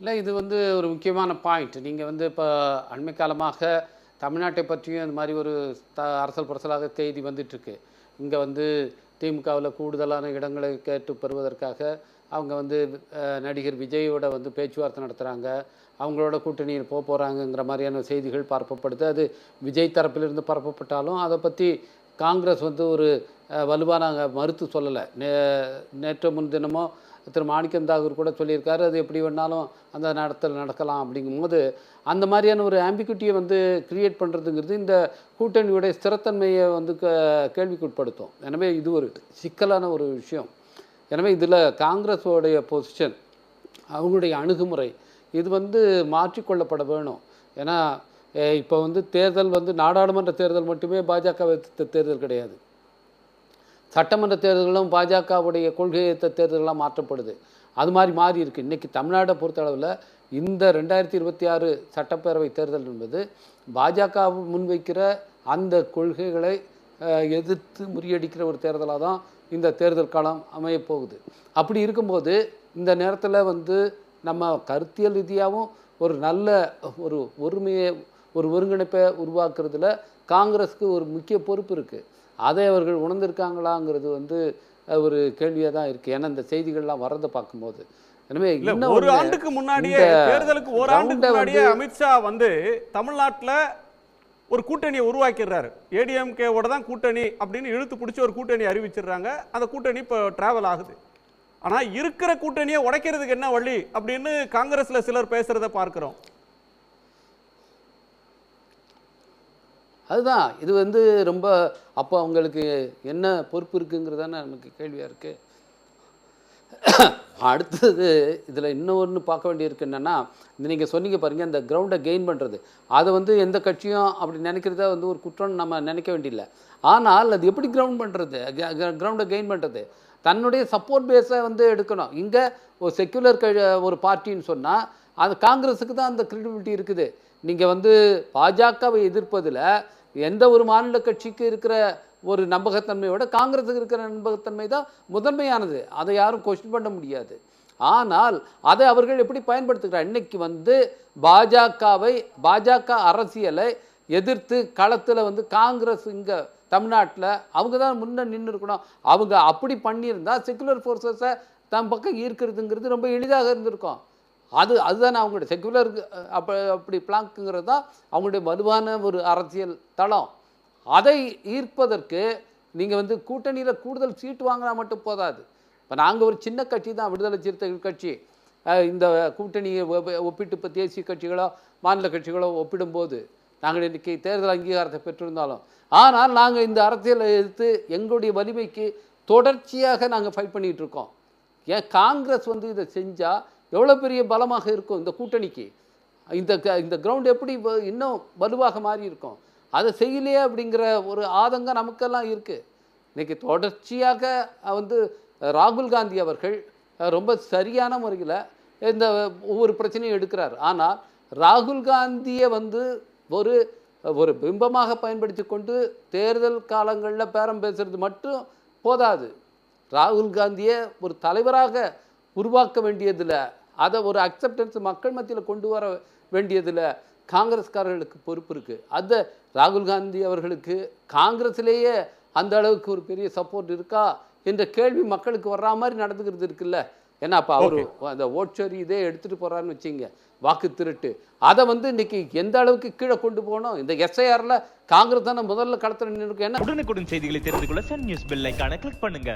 இல்லை இது வந்து ஒரு முக்கியமான பாயிண்ட் நீங்கள் வந்து இப்போ அண்மை காலமாக தமிழ்நாட்டை பற்றியும் இந்த மாதிரி ஒரு த அரசல் பரசலாக செய்தி வந்துட்டுருக்கு. இங்கே வந்து திமுகவில் கூடுதலான இடங்களை கேட்டு பெறுவதற்காக அவங்க வந்து நடிகர் விஜயோட வந்து பேச்சுவார்த்தை நடத்துகிறாங்க அவங்களோட கூட்டணியில் போக போகிறாங்கங்கிற மாதிரியான செய்திகள் பரப்பப்படுது. அது விஜய் தரப்பிலிருந்து பரப்பப்பட்டாலும் அதை பற்றி காங்கிரஸ் வந்து ஒரு வலுவாக வலுவான மறுத்து சொல்லலை. நே நேற்று முன்தினமோ திரு மாணிக்கம் தாகூர் கூட சொல்லியிருக்காரு அது எப்படி வேணாலும் அந்த நேரத்தில் நடக்கலாம். அப்படிங்கும்போது அந்த மாதிரியான ஒரு ஆம்பிக்யூட்டியை வந்து கிரியேட் பண்ணுறதுங்கிறது இந்த கூட்டணியுடைய ஸ்திரத்தன்மையை வந்து க கேள்விக்குட்படுத்தும். எனவே இது ஒரு சிக்கலான ஒரு விஷயம். எனவே இதில் காங்கிரஸோடைய பொசிஷன் அவங்களுடைய அணுகுமுறை இது வந்து மாற்றிக்கொள்ளப்பட வேணும். ஏன்னா இப்போ வந்து தேர்தல் வந்து நாடாளுமன்ற தேர்தல் மட்டுமே பாஜக தேர்தல் கிடையாது. சட்டமன்ற தேர்தல்களும் பாஜகவுடைய கொள்கையத்த தேர்தல்களாக மாற்றப்படுது. அது மாதிரி மாறி இருக்குது இன்றைக்கி தமிழ்நாட்டை பொறுத்தளவில் இந்த ரெண்டாயிரத்தி இருபத்தி ஆறு சட்டப்பேரவை தேர்தல் என்பது பாஜக முன்வைக்கிற அந்த கொள்கைகளை எதிர்த்து முறியடிக்கிற ஒரு தேர்தலாக தான் இந்த தேர்தல் காலம் அமையப்போகுது அப்படி இருக்கும்போது இந்த நேரத்தில் வந்து நம்ம கருத்தியல் ரீதியாகவும் ஒரு நல்ல ஒரு ஒருமையை ஒரு ஒருங்கிணைப்பை உருவாக்குறதுல காங்கிரஸுக்கு ஒரு முக்கிய பொறுப்பு இருக்குது அதை அவர்கள் உணர்ந்திருக்காங்களாங்கிறது வந்து ஒரு கேள்வியாக தான் இருக்குது ஏன்னா இந்த செய்திகள்லாம் வர்றதை பார்க்கும்போது. எனவே ஒரு ஆண்டுக்கு முன்னாடியே தேர்தலுக்கு ஒரு ஆண்டுக்கு முன்னாடியே அமித்ஷா வந்து தமிழ்நாட்டுல ஒரு கூட்டணியை உருவாக்கிடுறாரு. ஏடிஎம்கேவோட தான் கூட்டணி அப்படின்னு இழுத்து பிடிச்சி ஒரு கூட்டணி அறிவிச்சிடுறாங்க. அந்த கூட்டணி இப்போ டிராவல் ஆகுது. ஆனா இருக்கிற கூட்டணியை உடைக்கிறதுக்கு என்ன வழி அப்படின்னு காங்கிரஸ்ல சிலர் பேசுறத பார்க்கிறோம். அதுதான். இது வந்து ரொம்ப அப்போ அவங்களுக்கு என்ன பொறுப்பு இருக்குங்கிறதான நமக்கு கேள்வியாக இருக்குது அடுத்தது இதில் இன்னொன்று பார்க்க வேண்டியிருக்கு என்னென்னா இந்த நீங்கள் சொன்னீங்க பாருங்கள் இந்த கிரவுண்டை கெயின் பண்ணுறது அதை வந்து எந்த கட்சியும் அப்படி நினைக்கிறத வந்து ஒரு குற்றம் நம்ம நினைக்க வேண்டியில்லை. ஆனால் அது எப்படி கிரவுண்ட் பண்ணுறது கிரவுண்டை கெயின் பண்ணுறது தன்னுடைய சப்போர்ட் பேஸை வந்து எடுக்கணும். இங்கே ஒரு செக்குலர் க ஒரு பார்ட்டின்னு சொன்னால் அது காங்கிரஸுக்கு தான் அந்த கிரெடிபிலிட்டி இருக்குது. நீங்கள் வந்து பாஜகவை எதிர்ப்பதில் எந்த ஒரு மாநில கட்சிக்கு இருக்கிற ஒரு நம்பகத்தன்மையோட காங்கிரஸுக்கு இருக்கிற நம்பகத்தன்மை தான் முதன்மையானது. அதை யாரும் கொஸ்டின் பண்ண முடியாது. ஆனால் அதை அவர்கள் எப்படி பயன்படுத்துகிறார்? இன்னைக்கு வந்து பாஜகவை பாஜக அரசியலை எதிர்த்து களத்தில் வந்து காங்கிரஸ் இங்கே தமிழ்நாட்டில் அவங்க தான் முன்ன நின்று இருக்கணும். அவங்க அப்படி பண்ணியிருந்தால் செக்குலர் ஃபோர்ஸஸை தம் பக்கம் ஈர்க்கிறதுங்கிறது ரொம்ப எளிதாக இருந்திருக்கும். அது அதுதான் அவங்களுடைய செக்குலர் அப்போ அப்படி பிளாங்க்குங்கிறது தான் அவங்களுடைய வலுவான ஒரு அரசியல் தளம். அதை ஈர்ப்பதற்கு நீங்கள் வந்து கூட்டணியில் கூடுதல் சீட்டு வாங்கினா மட்டும் போதாது. இப்போ நாங்கள் ஒரு சின்ன கட்சி தான் விடுதலை சிறுத்தைகள் கட்சி. இந்த கூட்டணியை ஒப்பிட்டு இப்போ தேசிய கட்சிகளோ மாநில கட்சிகளோ ஒப்பிடும்போது நாங்கள் இன்றைக்கி தேர்தல் அங்கீகாரத்தை பெற்றிருந்தாலும். ஆனால் நாங்கள் இந்த அரசியலை எதிர்த்து எங்களுடைய வலிமைக்கு தொடர்ச்சியாக நாங்கள் ஃபைட் பண்ணிகிட்டு இருக்கோம். ஏன் காங்கிரஸ் வந்து இதை செஞ்சால் எவ்வளோ பெரிய பலமாக இருக்கும் இந்த கூட்டணிக்கு? இந்த க- இந்த கிரவுண்ட் எப்படி இன்னும் வலுவாக மாறி இருக்கும் அதை செய்யலையே அப்படிங்கிற ஒரு ஆதங்கம் நமக்கெல்லாம் இருக்குது இன்றைக்கி தொடர்ச்சியாக வந்து ராகுல் காந்தி அவர்கள் ரொம்ப சரியான முறையில் இந்த ஒவ்வொரு பிரச்சனையும் எடுக்கிறார். ஆனால் ராகுல் காந்தியை வந்து ஒரு ஒரு பிம்பமாக பயன்படுத்தி கொண்டு தேர்தல் காலங்களில் பேரம் பேசுறது மட்டும் போதாது. ராகுல் காந்தியை ஒரு தலைவராக உருவாக்க வேண்டியதில் அதை ஒரு அக்செப்டன்ஸ் மக்கள் மத்தியில் கொண்டு வர வேண்டியதில் காங்கிரஸ்காரர்களுக்கு பொறுப்பு இருக்குது அதை ராகுல் காந்தி அவர்களுக்கு காங்கிரஸ்லேயே அந்த அளவுக்கு ஒரு பெரிய சப்போர்ட் இருக்கா என்ற கேள்வி மக்களுக்கு வர்ற மாதிரி நடந்துக்கிறது இருக்குல்ல. ஏன்னா அப்போ அவர் அந்த ஓட்சரி இதே எடுத்துகிட்டு போகிறாருன்னு வச்சிங்க வாக்கு திருட்டு. அதை வந்து இன்னைக்கு எந்த அளவுக்கு கீழே கொண்டு போகணும்? இந்த எஸ்ஐஆரில் காங்கிரஸ் தானே முதல்ல களத்தில் நின்று ஏன்னா உடனுக்குடன் செய்திகளை தெரிந்து கொள்ள சன் நியூஸ் பெல் கிளிக் பண்ணுங்க.